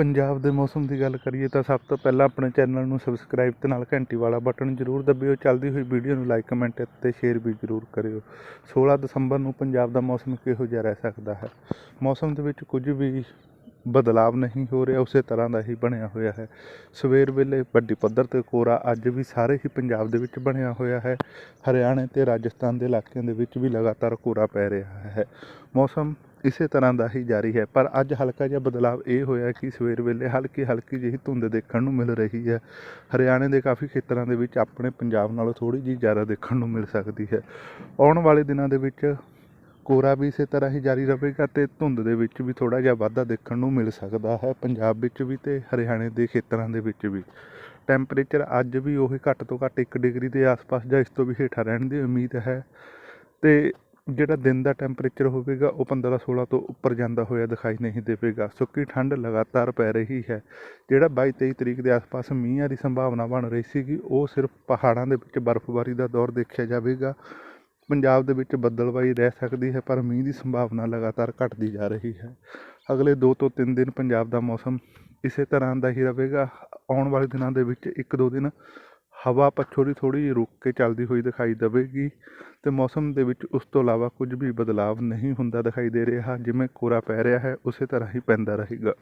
ਪੰਜਾਬ ਦੇ ਮੌਸਮ ਦੀ ਗੱਲ ਕਰੀਏ ਤਾਂ ਸਭ ਤੋਂ ਪਹਿਲਾਂ ਆਪਣੇ ਚੈਨਲ ਨੂੰ ਸਬਸਕ੍ਰਾਈਬ ਤੇ ਨਾਲ ਘੰਟੀ ਵਾਲਾ ਬਟਨ ਜ਼ਰੂਰ ਦਬਿਓ। ਚੱਲਦੀ ਹੋਈ ਵੀਡੀਓ ਨੂੰ ਲਾਈਕ ਕਮੈਂਟ ਅਤੇ ਸ਼ੇਅਰ ਵੀ ਜ਼ਰੂਰ ਕਰਿਓ। 16 ਦਸੰਬਰ ਨੂੰ ਪੰਜਾਬ ਦਾ ਮੌਸਮ ਕਿਹੋ ਜਿਹਾ ਰਹਿ ਸਕਦਾ ਹੈ? ਮੌਸਮ ਦੇ ਵਿੱਚ ਕੁਝ ਵੀ ਬਦਲਾਵ ਨਹੀਂ ਹੋ ਰਿਹਾ, ਉਸੇ ਤਰ੍ਹਾਂ ਦਾ ਹੀ ਬਣਿਆ ਹੋਇਆ ਹੈ। ਸਵੇਰ ਵੇਲੇ ਵੱਡੀ ਪੱਧਰ ਤੇ ਕੋਰਾ ਅੱਜ ਵੀ ਸਾਰੇ ਹੀ ਪੰਜਾਬ ਦੇ ਵਿੱਚ ਬਣਿਆ ਹੋਇਆ ਹੈ। ਹਰਿਆਣੇ ਤੇ ਰਾਜਸਥਾਨ ਦੇ ਇਲਾਕਿਆਂ ਦੇ ਵਿੱਚ ਵੀ ਲਗਾਤਾਰ ਕੋਰਾ ਪੈ ਰਿਹਾ ਹੈ। ਮੌਸਮ ਇਸੇ ਤਰ੍ਹਾਂ ਦਾ ਹੀ ਜਾਰੀ ਹੈ। ਪਰ ਅੱਜ ਹਲਕਾ ਜਿਹਾ ਬਦਲਾਵ ਇਹ ਹੋਇਆ ਕਿ ਸਵੇਰ ਵੇਲੇ ਹਲਕੀ ਹਲਕੀ ਜਿਹੀ ਧੁੰਦ ਦੇਖਣ ਨੂੰ ਮਿਲ ਰਹੀ ਹੈ। ਹਰਿਆਣੇ ਦੇ ਕਾਫੀ ਖੇਤਰਾਂ ਦੇ ਵਿੱਚ ਆਪਣੇ ਪੰਜਾਬ ਨਾਲੋਂ ਥੋੜੀ ਜਿਹੀ ਜ਼ਿਆਦਾ ਦੇਖਣ ਨੂੰ ਮਿਲ ਸਕਦੀ ਹੈ। ਆਉਣ ਵਾਲੇ ਦਿਨਾਂ ਦੇ ਵਿੱਚ ਕੋਰਾ ਵੀ ਇਸੇ ਤਰ੍ਹਾਂ ਹੀ ਜਾਰੀ ਰਹੇਗਾ ਤੇ ਧੁੰਦ ਦੇ ਵਿੱਚ ਵੀ ਥੋੜਾ ਜਿਹਾ ਵਾਧਾ ਦੇਖਣ ਨੂੰ ਮਿਲ ਸਕਦਾ ਹੈ ਪੰਜਾਬ ਵਿੱਚ ਵੀ ਤੇ ਹਰਿਆਣੇ ਦੇ ਖੇਤਰਾਂ ਦੇ ਵਿੱਚ ਵੀ। ਟੈਂਪਰੇਚਰ ਅੱਜ ਵੀ ਉਹੀ ਘੱਟ ਤੋਂ ਘੱਟ 1 ਡਿਗਰੀ ਦੇ ਆਸ-ਪਾਸ ਜਾਂ ਇਸ ਤੋਂ ਵੀ ਹੇਠਾਂ ਰਹਿਣ ਦੀ ਉਮੀਦ ਹੈ। ਤੇ ਜਿਹੜਾ ਦਿਨ ਦਾ ਟੈਂਪਰੇਚਰ ਹੋਵੇਗਾ, ਉਹ 15 16 ਤੋਂ ਉੱਪਰ ਜਾਂਦਾ ਹੋਇਆ ਦਿਖਾਈ ਨਹੀਂ ਦੇਵੇਗਾ। ਸੁੱਕੀ ਠੰਡ ਲਗਾਤਾਰ ਪੈ ਰਹੀ ਹੈ। ਜਿਹੜਾ 22 23 ਤਰੀਕ ਦੇ ਆਸ-ਪਾਸ ਮੀਂਹਾਂ ਦੀ ਸੰਭਾਵਨਾ ਬਣ ਰਹੀ ਸੀਗੀ, ਉਹ ਸਿਰਫ ਪਹਾੜਾਂ ਦੇ ਵਿੱਚ ਬਰਫ਼ਬਾਰੀ ਦਾ ਦੌਰ ਦੇਖਿਆ ਜਾਵੇਗਾ। ਪੰਜਾਬ ਦੇ ਵਿੱਚ ਬੱਦਲਬਾਈ ਰਹਿ ਸਕਦੀ ਹੈ, ਪਰ ਮੀਂਹ ਦੀ ਸੰਭਾਵਨਾ ਲਗਾਤਾਰ ਘਟਦੀ ਜਾ ਰਹੀ ਹੈ। ਅਗਲੇ 2 ਤੋਂ 3 ਦਿਨ ਪੰਜਾਬ ਦਾ ਮੌਸਮ ਇਸੇ ਤਰ੍ਹਾਂ ਦਾ ਹੀ ਰਹੇਗਾ। ਆਉਣ ਵਾਲੇ ਦਿਨਾਂ ਦੇ ਵਿੱਚ ਇੱਕ ਦੋ ਦਿਨ ਹਵਾ ਪੱਛੋਂ ਦੀ ਥੋੜ੍ਹੀ ਜਿਹੀ ਰੁਕ ਕੇ ਚੱਲਦੀ ਹੋਈ ਦਿਖਾਈ ਦੇਵੇਗੀ ਅਤੇ ਮੌਸਮ ਦੇ ਵਿੱਚ ਉਸ ਤੋਂ ਇਲਾਵਾ ਕੁਝ ਵੀ ਬਦਲਾਵ ਨਹੀਂ ਹੁੰਦਾ ਦਿਖਾਈ ਦੇ ਰਿਹਾ, ਜਿਵੇਂ ਕੋਹਰਾ ਪੈ ਰਿਹਾ ਹੈ, ਉਸੇ ਤਰ੍ਹਾਂ ਹੀ ਪੈਂਦਾ ਰਹੇਗਾ।